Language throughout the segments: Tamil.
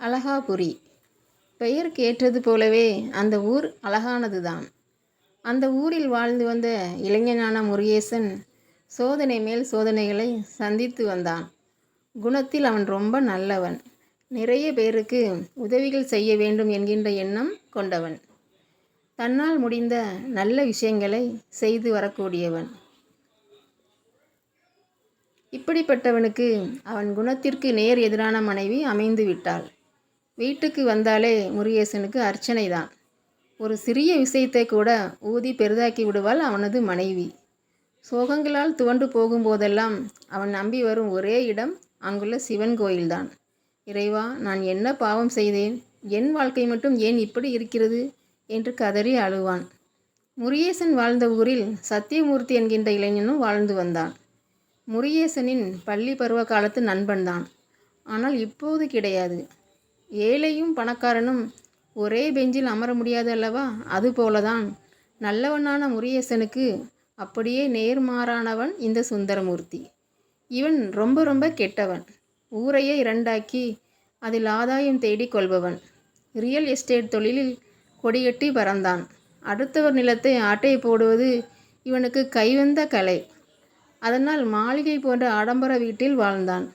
அழகாபுரி. பெயருக்கு ஏற்றது போலவே அந்த ஊர் அழகானதுதான். அந்த ஊரில் வாழ்ந்து வந்த இளைஞனான முருகேசன் சோதனை மேல் சோதனைகளை சந்தித்து வந்தான். குணத்தில் அவன் ரொம்ப நல்லவன். நிறைய பேருக்கு உதவிகள் செய்ய வேண்டும் என்கின்ற எண்ணம் கொண்டவன். தன்னால் முடிந்த நல்ல விஷயங்களை செய்து வரக்கூடியவன். இப்படிப்பட்டவனுக்கு அவன் குணத்திற்கு நேர் எதிரான மனைவி அமைந்து விட்டாள். வீட்டுக்கு வந்தாலே முருகேசனுக்கு அர்ச்சனை தான் ஒரு சிறிய விஷயத்தை கூட ஊதி பெரிதாக்கி விடுவாள் அவனது மனைவி. சோகங்களால் துவண்டு போகும்போதெல்லாம் அவன் நம்பி வரும் ஒரே இடம் அங்குள்ள சிவன் கோயில்தான். இறைவா நான் என்ன பாவம் செய்தேன்? என் வாழ்க்கை மட்டும் ஏன் இப்படி இருக்கிறது? என்று கதறி அழுவான். முருகேசன் வாழ்ந்த ஊரில் சத்தியமூர்த்தி என்கின்ற இளைஞனும் வாழ்ந்து வந்தான். முருகேசனின் பள்ளி பருவ காலத்து நண்பன்தான். ஆனால் இப்போது கிடையாது. ஏழையும் பணக்காரனும் ஒரே பெஞ்சில் அமர முடியாது அல்லவா அதுபோலதான் நல்லவனான முருகேசனுக்கு அப்படியே நேர்மாறானவன் இந்த சுந்தரமூர்த்தி. இவன் ரொம்ப ரொம்ப கெட்டவன். ஊரையே இரண்டாக்கி அதில் ஆதாயம் தேடிக் கொள்பவன். ரியல் எஸ்டேட் தொழிலில் கொடிகட்டி பறந்தான். அடுத்தவர் நிலத்தை ஆட்டை போடுவது இவனுக்கு கைவந்த கலை. அதனால் மாளிகை போன்ற ஆடம்பர வீட்டில் வாழ்ந்தான்.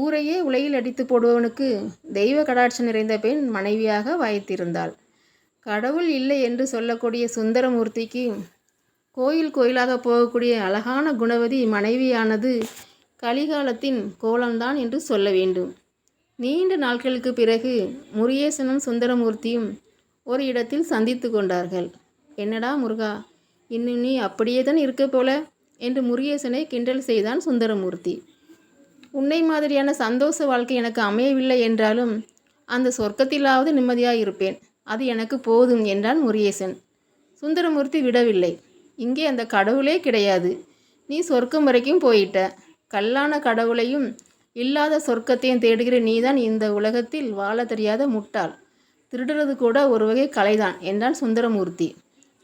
ஊரையே உலகில் அடித்து போடுபவனுக்கு தெய்வ கடாட்சம் நிறைந்த பெண் மனைவியாக வாய்த்திருந்தாள். கடவுள் இல்லை என்று சொல்லக்கூடிய சுந்தரமூர்த்திக்கு கோயில் கோயிலாக போகக்கூடிய அழகான குணவதி மனைவியானது கலிகாலத்தின் கோலம்தான் என்று சொல்ல வேண்டும். நீண்ட நாட்களுக்கு பிறகு முருகேசனும் சுந்தரமூர்த்தியும் ஒரு இடத்தில் சந்தித்து கொண்டார்கள். என்னடா முருகா இன்னும் நீ அப்படியே தான் இருக்க போல? என்று முருகேசனை கிண்டல் செய்தான் சுந்தரமூர்த்தி. உன்னை மாதிரியான சந்தோஷ வாழ்க்கை எனக்கு அமையவில்லை என்றாலும் அந்த சொர்க்கத்திலாவது நிம்மதியாக இருப்பேன். அது எனக்கு போதும் என்றான் முருகேசன். சுந்தரமூர்த்தி விடவில்லை. இங்கே அந்த கடவுளே கிடையாது. நீ சொர்க்கம் வரைக்கும் போயிட்ட. கல்லான கடவுளையும் இல்லாத சொர்க்கத்தையும் தேடுகிற நீதான் இந்த உலகத்தில் வாழ தெரியாத முட்டாள். திருடுறது கூட ஒரு வகை கலைதான் என்றான் சுந்தரமூர்த்தி.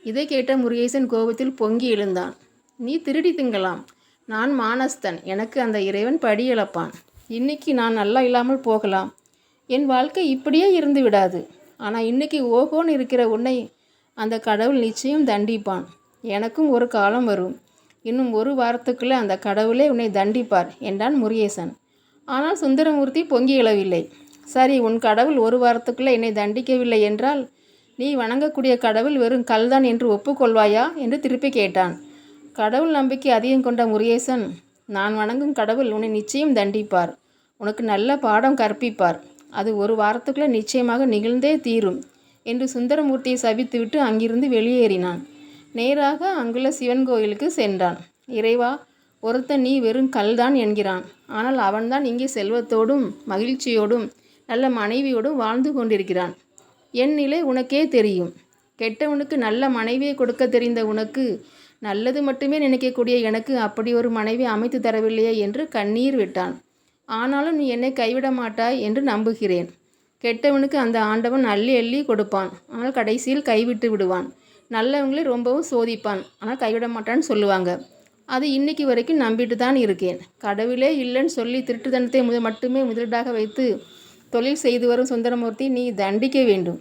இதை கேட்ட முருகேசன் கோபத்தில் பொங்கி எழுந்தான். நீ திருடி திங்கலாம். நான் மானஸ்தன். எனக்கு அந்த இறைவன் படி இழப்பான் இன்னைக்கு நான் நல்லா இல்லாமல் போகலாம். என் வாழ்க்கை இப்படியே இருந்து விடாது. ஆனால் இன்னைக்கு ஓகோன்னு இருக்கிற உன்னை அந்த கடவுள் நிச்சயம் தண்டிப்பான். எனக்கும் ஒரு காலம் வரும். இன்னும் ஒரு வாரத்துக்குள்ளே அந்த கடவுளே உன்னை தண்டிப்பார் என்றான் முருகேசன். ஆனால் சுந்தரமூர்த்தி பொங்கி எழவில்லை. சரி உன் கடவுள் ஒரு வாரத்துக்குள்ளே என்னை தண்டிக்கவில்லை என்றால் நீ வணங்கக்கூடிய கடவுள் வெறும் கல்தான் என்று ஒப்புக்கொள்வாயா? என்று திருப்பி கேட்டான். கடவுள் நம்பிக்கை அதிகம் கொண்ட முருகேசன் நான் வணங்கும் கடவுள் உன்னை நிச்சயம் தண்டிப்பார். உனக்கு நல்ல பாடம் கற்பிப்பார். அது ஒரு வாரத்துக்குள்ளே நிச்சயமாக நிகழ்ந்தே தீரும் என்று சுந்தரமூர்த்தியை சபித்துவிட்டு அங்கிருந்து வெளியேறினான். நேராக அங்குள்ள சிவன் கோயிலுக்கு சென்றான். இறைவா ஒருத்தன் நீ வெறும் கல்தான் என்கிறான். ஆனால் அவன்தான் இங்கே செல்வத்தோடும் மகிழ்ச்சியோடும் நல்ல மனைவியோடும் வாழ்ந்து கொண்டிருக்கிறான். என் நிலை உனக்கே தெரியும். கெட்டவனுக்கு நல்ல மனைவியை கொடுக்க தெரிந்த உனக்கு நல்லது மட்டுமே நினைக்கக்கூடிய எனக்கு அப்படி ஒரு மனைவி அமைத்து தரவில்லையே என்று கண்ணீர் விட்டான். ஆனாலும் நீ என்னை கைவிட மாட்டாய் என்று நம்புகிறேன். கெட்டவனுக்கு அந்த ஆண்டவன் அள்ளி அள்ளி கொடுப்பான். ஆனால் கடைசியில் கைவிட்டு விடுவான். நல்லவங்களே ரொம்பவும் சோதிப்பான். ஆனால் கைவிட மாட்டான்னு சொல்லுவாங்க. அது இன்னைக்கு வரைக்கும் நம்பிட்டு தான் இருக்கேன். கடவுளே இல்லைன்னு சொல்லி திருட்டுத்தனத்தை முத மட்டுமே முதலீடாக வைத்து தொழில் செய்து வரும் சுந்தரமூர்த்தி நீ தண்டிக்க வேண்டும்.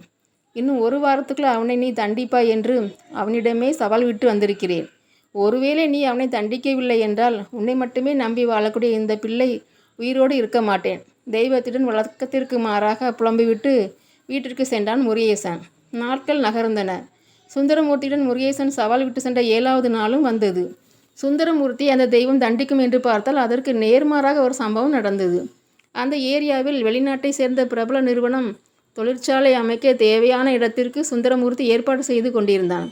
இன்னும் ஒரு வாரத்துக்குள் அவனை நீ தண்டிப்பாய் என்று அவனிடமே சவால் விட்டு வந்திருக்கிறேன். ஒருவேளை நீ அவனை தண்டிக்கவில்லை என்றால் உன்னை மட்டுமே நம்பி வாழக்கூடிய இந்த பிள்ளை உயிரோடு இருக்க மாட்டேன். தெய்வத்துடன் வழக்கத்திற்கு மாறாக புலம்பிவிட்டு வீட்டிற்கு சென்றான் முருகேசன். நாட்கள் நகர்ந்தன. சுந்தரமூர்த்தியுடன் முருகேசன் சவால் விட்டு சென்ற ஏழாவது நாளும் வந்தது. சுந்தரமூர்த்தி அந்த தெய்வம் தண்டிக்கும் என்று பார்த்தால் அதற்கு நேர்மாறாக ஒரு சம்பவம் நடந்தது. அந்த ஏரியாவில் வெளிநாட்டை சேர்ந்த பிரபல நிறுவனம் தொழிற்சாலை அமைக்க தேவையான இடத்திற்கு சுந்தரமூர்த்தி ஏற்பாடு செய்து கொண்டிருந்தான்.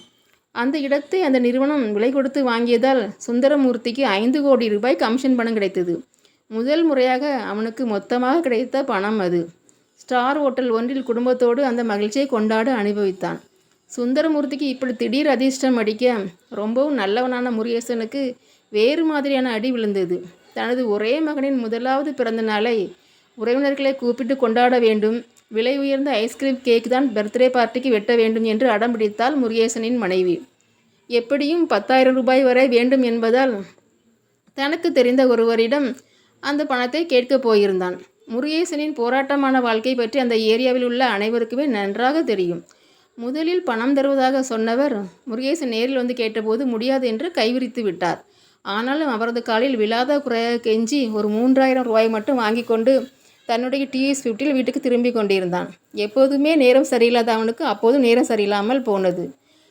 அந்த இடத்தை அந்த நிறுவனம் விலை கொடுத்து வாங்கியதால் சுந்தரமூர்த்திக்கு ஐந்து கோடி ரூபாய் கமிஷன் பணம் கிடைத்தது. முதல் முறையாக அவனுக்கு மொத்தமாக கிடைத்த பணம் அது. ஸ்டார் ஹோட்டல் ஒன்றில் குடும்பத்தோடு அந்த மகிழ்ச்சியை கொண்டாட அனுபவித்தான். சுந்தரமூர்த்திக்கு இப்படி திடீர் அதிர்ஷ்டம் அடிக்க ரொம்பவும் நல்லவனான முருகேசனுக்கு வேறு மாதிரியான அடி விழுந்தது. தனது ஒரே மகனின் முதலாவது பிறந்த நாளை உறவினர்களை கூப்பிட்டு கொண்டாட வேண்டும் விலை உயர்ந்த ஐஸ்கிரீம் கேக் தான் பர்த்டே பார்ட்டிக்கு வெட்ட வேண்டும் என்று அடம் பிடித்தாள் முருகேசனின் மனைவி. எப்படியும் பத்தாயிரம் ரூபாய் வரை வேண்டும் என்பதால் தனக்கு தெரிந்த ஒருவரிடம் அந்த பணத்தை கேட்கப் போயிருந்தான். முருகேசனின் போராட்டமான வாழ்க்கை பற்றி அந்த ஏரியாவில் உள்ள அனைவருக்குமே நன்றாக தெரியும். முதலில் பணம் தருவதாக சொன்னவர் முருகேசன் நேரில் வந்து கேட்டபோது முடியாது என்று கைவிரித்து விட்டார். ஆனாலும் அவரது காலில் விழாத குறையாக கெஞ்சி ஒரு மூன்றாயிரம் ரூபாய் மட்டும் வாங்கி கொண்டு தன்னுடைய டிஎஸ் ஃபிஃப்டியில் வீட்டுக்கு திரும்பி கொண்டிருந்தான். எப்போதுமே நேரம் சரியில்லாத அவனுக்கு அப்போதும் நேரம் சரியில்லாமல் போனது.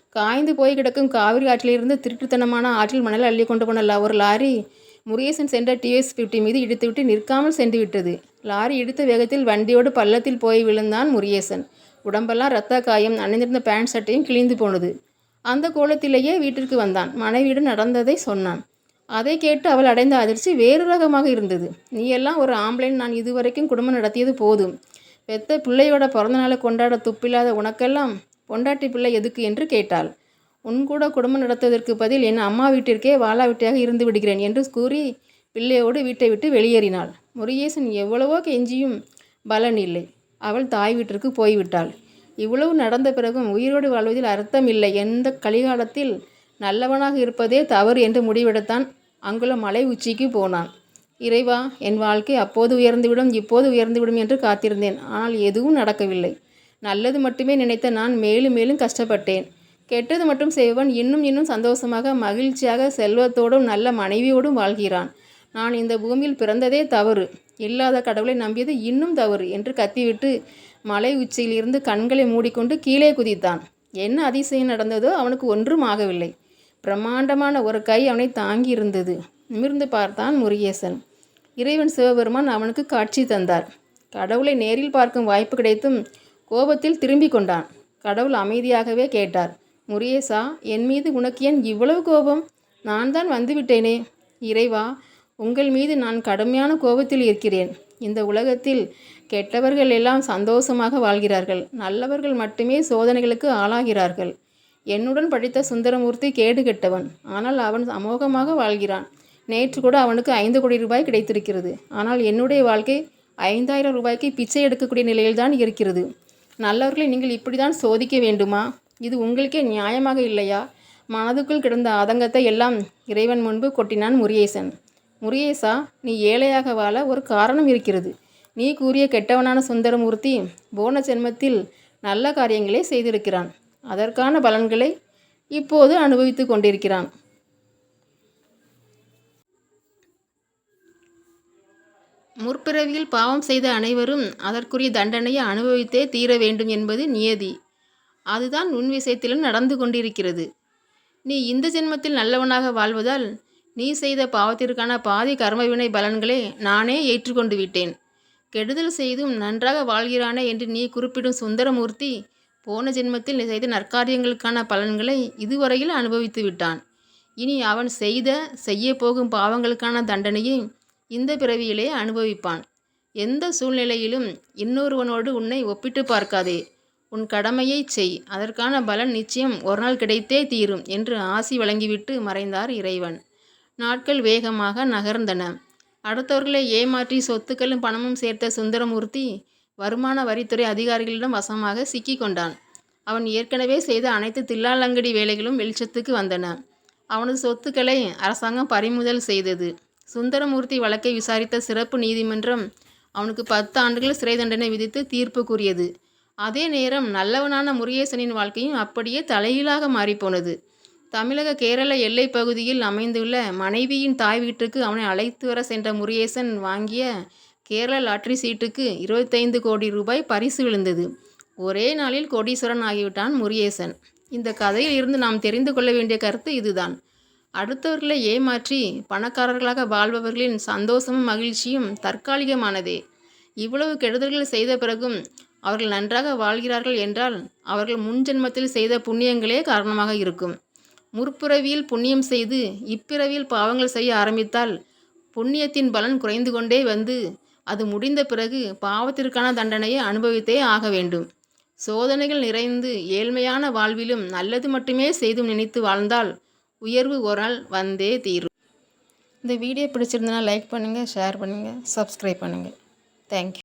காய்ந்து போய் கிடக்கும் காவிரி ஆற்றிலிருந்து திருட்டுத்தனமான ஆற்றில் மணல் அள்ளி கொண்டு போன ஒரு லாரி முருகேசன் சென்ற டிஎஸ் ஃபிஃப்டி மீது இடித்துவிட்டு நிற்காமல் சென்று விட்டது. லாரி இடித்த வேகத்தில் வண்டியோடு பள்ளத்தில் போய் விழுந்தான் முருகேசன். உடம்பெல்லாம் இரத்த காயம் அணிந்திருந்த பேண்ட் சட்டையும் கிழிந்து போனது. அந்த கோலத்திலேயே வீட்டிற்கு வந்தான். மனைவியிடம் நடந்ததை சொன்னான். அதை கேட்டு அவள் அடைந்த அதிர்ச்சி வேறு ரகமாக இருந்தது. நீ எல்லாம் ஒரு ஆம்பளைன் நான் இதுவரைக்கும் குடும்பம் நடத்தியது போதும். பெத்த பிள்ளையோட பிறந்தநாளை கொண்டாட துப்பில்லாத உனக்கெல்லாம் பொண்டாட்டி பிள்ளை எதுக்கு? என்று கேட்டாள். உன் கூட குடும்பம் நடத்துவதற்கு பதில் என் அம்மா வீட்டிற்கே வாழாவிட்டியாக இருந்து விடுகிறேன் என்று கூறி பிள்ளையோடு வீட்டை விட்டு வெளியேறினாள். முருகேசன் எவ்வளவோ கெஞ்சியும் பலன் இல்லை. அவள் தாய் வீட்டிற்கு போய்விட்டாள். இவ்வளவு நடந்த பிறகும் உயிரோடு வாழ்வதில் அர்த்தம் இல்லை. எந்த கலிகாலத்தில் நல்லவனாக இருப்பதே தவறு என்று முடிவெடுத்தான் அங்குள்ள மலை உச்சிக்கு போனான். இறைவா என் வாழ்க்கை அப்போது உயர்ந்துவிடும் இப்போது உயர்ந்துவிடும் என்று காத்திருந்தேன். ஆனால் எதுவும் நடக்கவில்லை. நல்லது மட்டுமே நினைத்த நான் மேலும் மேலும் கஷ்டப்பட்டேன். கெட்டது மட்டும் செய்வன் இன்னும் இன்னும் சந்தோஷமாக மகிழ்ச்சியாக செல்வத்தோடும் நல்ல மனைவியோடும் வாழ்கிறான். நான் இந்த பூமியில் பிறந்ததே தவறு. இல்லாத கடவுளை நம்பியது இன்னும் தவறு என்று கத்திவிட்டு மலை உச்சியிலிருந்து கண்களை மூடிக்கொண்டு கீழே குதித்தான். என்ன அதிசயம் நடந்ததோ அவனுக்கு ஒன்றும் ஆகவில்லை. பிரம்மாண்டமான ஒரு கை அவனை தாங்கி இருந்தது நிமிர்ந்து பார்த்தான் முருகேசன். இறைவன் சிவபெருமான் அவனுக்கு காட்சி தந்தார். கடவுளை நேரில் பார்க்கும் வாய்ப்பு கிடைத்தும் கோபத்தில் திரும்பி கொண்டான். கடவுள் அமைதியாகவே கேட்டார். முருகேசா என் மீது உனக்கு ஏன் இவ்வளவு கோபம்? நான் தான் வந்துவிட்டேனே. இறைவா உங்கள் மீது நான் கடுமையான கோபத்தில் இருக்கிறேன். இந்த உலகத்தில் கெட்டவர்கள் எல்லாம் சந்தோஷமாக வாழ்கிறார்கள். நல்லவர்கள் மட்டுமே சோதனைகளுக்கு ஆளாகிறார்கள். என்னுடன் படித்த சுந்தரமூர்த்தி கேடு கெட்டவன். ஆனால் அவன் அமோகமாக வாழ்கிறான். நேற்று கூட அவனுக்கு ஐந்து கோடி ரூபாய் கிடைத்திருக்கிறது. ஆனால் என்னுடைய வாழ்க்கை ஐந்தாயிரம் ரூபாய்க்கு பிச்சை எடுக்கக்கூடிய நிலையில்தான் இருக்கிறது. நல்லவர்களை நீங்கள் இப்படிதான் சோதிக்க வேண்டுமா? இது உங்களுக்கே நியாயமாக இல்லையா? மனதுக்குள் கிடந்த ஆதங்கத்தை எல்லாம் இறைவன் முன்பு கொட்டினான் முருகேசன். முருகேசா நீ ஏழையாக வாழ ஒரு காரணம் இருக்கிறது. நீ கூறிய கெட்டவனான சுந்தரமூர்த்தி போன ஜென்மத்தில் நல்ல காரியங்களே செய்திருக்கிறான். அதற்கான பலன்களை இப்போது அனுபவித்து கொண்டிருக்கிறான். முற்பிறவியில் பாவம் செய்த அனைவரும் அதற்குரிய தண்டனையை அனுபவித்தே தீர வேண்டும் என்பது நியதி. அதுதான் உன் விஷயத்திலும் நடந்து கொண்டிருக்கிறது. நீ இந்த ஜென்மத்தில் நல்லவனாக வாழ்வதால் நீ செய்த பாவத்திற்கான பாதி கர்மவினை பலன்களை நானே ஏற்றுக்கொண்டு விட்டேன். கெடுதல் செய்தும் நன்றாக வாழ்கிறானே என்று நீ குறிப்பிடும் சுந்தரமூர்த்தி போன ஜென்மத்தில் செய்த நற்காரியங்களுக்கான பலன்களை இதுவரையில் அனுபவித்து விட்டான். இனி அவன் செய்த செய்ய போகும் பாவங்களுக்கான தண்டனையை இந்த பிறவியிலே அனுபவிப்பான். எந்த சூழ்நிலையிலும் இன்னொருவனோடு உன்னை ஒப்பிட்டு பார்க்காதே. உன் கடமையை செய். அதற்கான பலன் நிச்சயம் ஒரு நாள் கிடைத்தே தீரும் என்று ஆசி வழங்கிவிட்டு மறைந்தார் இறைவன். நாட்கள் வேகமாக நகர்ந்தன. அடுத்தவர்களை ஏமாற்றி சொத்துக்களும் பணமும் சேர்த்த சுந்தரமூர்த்தி வருமான வரித்துறை அதிகாரிகளிடம் வசமாக சிக்கி கொண்டான். அவன் ஏற்கனவே செய்த அனைத்து தில்லாலங்கடி வேலைகளும் வெளிச்சத்துக்கு வந்தன. அவனது சொத்துக்களை அரசாங்கம் பறிமுதல் செய்தது. சுந்தரமூர்த்தி வழக்கை விசாரித்த சிறப்பு நீதிமன்றம் அவனுக்கு பத்து ஆண்டுகள் சிறை தண்டனை விதித்து தீர்ப்பு கூறியது. அதே நேரம் நல்லவனான முருகேசனின் வாழ்க்கையும் அப்படியே தலையீழாக மாறிப்போனது. தமிழக கேரள எல்லை பகுதியில் அமைந்துள்ள மனைவியின் தாய் வீட்டுக்கு அவனை அழைத்து வர சென்ற முருகேசன் வாங்கிய கேரள லாட்ரி சீட்டுக்கு இருபத்தைந்து கோடி ரூபாய் பரிசு விழுந்தது. ஒரே நாளில் கோடீஸ்வரன் ஆகிவிட்டான் முருகேசன். இந்த கதையில் இருந்து நாம் தெரிந்து கொள்ள வேண்டிய கருத்து இதுதான். அடுத்தவர்களை ஏமாற்றி பணக்காரர்களாக வாழ்பவர்களின் சந்தோஷமும் மகிழ்ச்சியும் தற்காலிகமானதே. இவ்வளவு கெடுதல்கள் செய்த பிறகும் அவர்கள் நன்றாக வாழ்கிறார்கள் என்றால் அவர்கள் முன்ஜென்மத்தில் செய்த புண்ணியங்களே காரணமாக இருக்கும். முற்பிறவியில் புண்ணியம் செய்து இப்பிறவியில் பாவங்கள் செய்ய ஆரம்பித்தால் புண்ணியத்தின் பலன் குறைந்து கொண்டே வந்து அது முடிந்த பிறகு பாவத்திற்கான தண்டனையை அனுபவித்தே ஆக வேண்டும். சோதனைகள் நிறைந்து ஏழ்மையான வாழ்விலும் நல்லது மட்டுமே செய்தும் நினைத்து வாழ்ந்தால் உயர்வு ஒரு நாள் வந்தே தீரும். இந்த வீடியோ பிடிச்சிருந்தனா லைக் பண்ணுங்கள் ஷேர் பண்ணுங்கள் சப்ஸ்கிரைப் பண்ணுங்கள் தேங்க்யூ